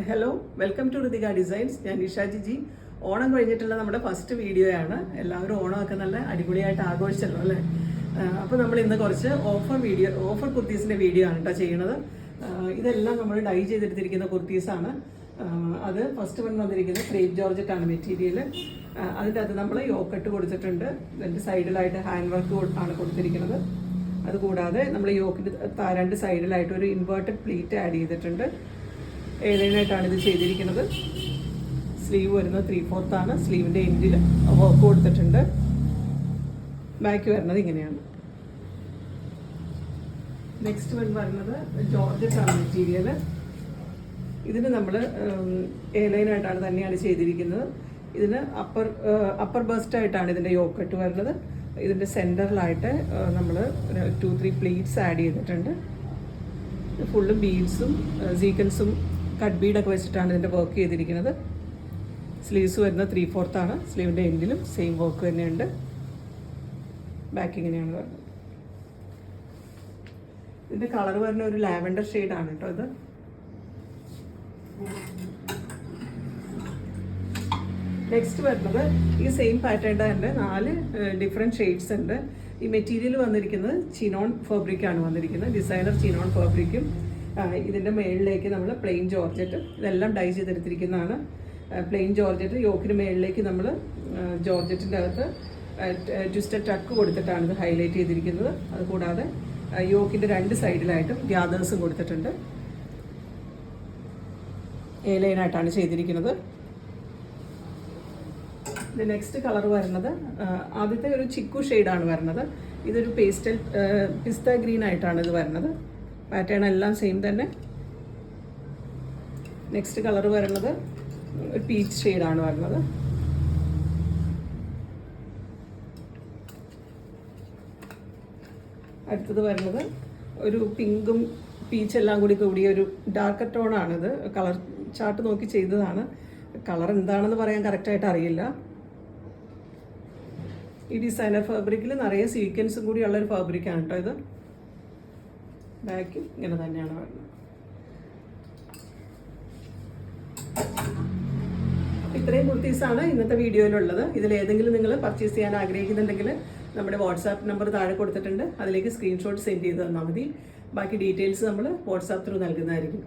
Hello welcome to Ritika designs ഞാൻ Nisha G Onam കഴിഞ്ഞിട്ടുള്ള നമ്മുടെ ഫസ്റ്റ് വീഡിയോ ആണ് എല്ലാവരും ഓണമൊക്കെ നല്ല അടിപൊളിയായിട്ട് ആഘോഷിച്ചല്ലോ അല്ലേ? അപ്പോൾ നമ്മൾ ഇന്ന് കുറച്ച് ഓഫർ വീഡിയോ ഓഫർ കുർത്തീസിന്റെ വീഡിയോ ആണ് കേട്ടോ ചെയ്യണത്. ഇതെല്ലാം നമ്മൾ ഡൈ ചെയ്തെടുത്തിരിക്കുന്ന കുർത്തീസാണ്. ആ, അത് ഫസ്റ്റ് വൺ വന്നിരിക്കുന്നത് ക്രേപ്പ് ആണ് മെറ്റീരിയൽ അതിന്റെ അകത്ത് നമ്മൾ യോക്കട്ട് കൊടുത്തിട്ടുണ്ട്. അതിന്റെ സൈഡിലായിട്ട് ഹാൻഡ് വർക്ക് ആണ് കൊടുത്തിരിക്കുന്നത്. അതുകൂടാതെ നമ്മൾ യോക്കിന്റെ രണ്ട് സൈഡിലായിട്ട് ഒരു ഇൻവേർട്ടഡ് പ്ലീറ്റ് ആഡ് ചെയ്തിട്ടുണ്ട്. ഏഴായിട്ടാണ് ഇത് ചെയ്തിരിക്കുന്നത്? സ്ലീവ് വരുന്നത് ത്രീ ഫോർത്ത് ആണ് സ്ലീവിന്റെ എൻഡിൽ വർക്ക് കൊടുത്തിട്ടുണ്ട്. ബാക്ക് വരുന്നത് ഇങ്ങനെയാണ്. നെക്സ്റ്റ് വൺ വരുന്നത് ആണ് മെറ്റീരിയൽ ഇതിന് നമ്മൾ എ ലൈനായിട്ടാണ് തന്നെയാണ് ചെയ്തിരിക്കുന്നത്. ഇതിന് അപ്പർ അപ്പർ ബസ്റ്റ് ആയിട്ടാണ് ഇതിന്റെ യോക്കട്ട് വരുന്നത്. ഇതിന്റെ സെന്ററിലായിട്ട് നമ്മൾ ടു ത്രീ പ്ലീറ്റ്സ് ആഡ് ചെയ്തിട്ടുണ്ട്. ഫുള്ള് ബീഡ്സും സീക്വൻസും കട്ട് ബീഡൊക്കെ വെച്ചിട്ടാണ് ഇതിന്റെ വർക്ക് ചെയ്തിരിക്കുന്നത്. സ്ലീവ്സ് വരുന്നത് ത്രീ ഫോർത്ത് ആണ്. സ്ലീവിന്റെ എൻഡിലും സെയിം വർക്ക് തന്നെയുണ്ട്. ബാക്ക് ഇങ്ങനെയാണ് വരുന്നത്. ഇതിന്റെ കളർ വരുന്ന ഒരു ലാവൻഡർ ഷെയ്ഡാണ് കേട്ടോ ഇത്. നെക്സ്റ്റ് വരുന്നത് ഈ സെയിം പാറ്റേണിന്റെ തന്നെ നാല് ഡിഫറെന്റ് ഷെയ്ഡ്സ് ഉണ്ട്. ഈ മെറ്റീരിയൽ വന്നിരിക്കുന്നത് ചിനോൺ ഫാബ്രിക്കാണ് വന്നിരിക്കുന്നത്. ഡിസൈനർ ചിനോൺ ഫാബ്രിക്കും ഇതിന്റെ മേളിലേക്ക് നമ്മൾ പ്ലെയിൻ ജോർജറ്റ് ഇതെല്ലാം ഡൈ ചെയ്തെടുത്തിരിക്കുന്നതാണ്. പ്ലെയിൻ ജോർജറ്റ് യോക്കിന് മേളിലേക്ക് നമ്മൾ ജോർജറ്റിന്റെ അകത്ത് ട്വിസ്റ്റഡ് ടക്ക് കൊടുത്തിട്ടാണ് ഇത് ഹൈലൈറ്റ് ചെയ്തിരിക്കുന്നത്. അതുകൂടാതെ യോക്കിന്റെ രണ്ട് സൈഡിലായിട്ടും ഗ്യാദേഴ്സും കൊടുത്തിട്ടുണ്ട്. എ ലൈനായിട്ടാണ് ചെയ്തിരിക്കുന്നത്. ഇത് നെക്സ്റ്റ് കളർ വരുന്നത് ആദ്യത്തെ ഒരു ചിക്കു ഷെയ്ഡാണ് വരുന്നത്. ഇതൊരു പേസ്റ്റൽ പിസ്ത ഗ്രീൻ ആയിട്ടാണ് ഇത് വരുന്നത്. പാറ്റേൺ എല്ലാം സെയിം തന്നെ. നെക്സ്റ്റ് കളർ വരുന്നത് ഒരു പീച്ച് ഷെയ്ഡാണ് വരുന്നത്. അടുത്തത് വരുന്നത് ഒരു പിങ്കും പീച്ച് എല്ലാം കൂടി കൂടിയ ഒരു ഡാർക്ക് ടോണാണിത് കളർ ചാർട്ട് നോക്കി ചെയ്തതാണ്. കളർ എന്താണെന്ന് പറയാൻ കറക്റ്റായിട്ട് അറിയില്ല. ഈ ഡിസൈനർ ഫാബ്രിക്കിൽ നിറയെ സീക്വൻസും കൂടിയുള്ള ഒരു ഫാബ്രിക്കാണ് കേട്ടോ ഇത്. ബാക്കും ഇങ്ങനെ തന്നെയാണ് വരുന്നത്. ഇത്രയും കുർത്തീസാണ് ഇന്നത്തെ വീഡിയോയിലുള്ളത്. ഇതിൽ ഏതെങ്കിലും നിങ്ങൾ പർച്ചേസ് ചെയ്യാൻ ആഗ്രഹിക്കുന്നുണ്ടെങ്കിൽ നമ്മുടെ വാട്സാപ്പ് നമ്പർ താഴെ കൊടുത്തിട്ടുണ്ട്. അതിലേക്ക് സ്ക്രീൻഷോട്ട് സെൻഡ് ചെയ്ത് തന്നാൽ മതി. ബാക്കി ഡീറ്റെയിൽസ് നമ്മൾ വാട്സാപ്പ് ത്രൂ നൽകുന്നതായിരിക്കും.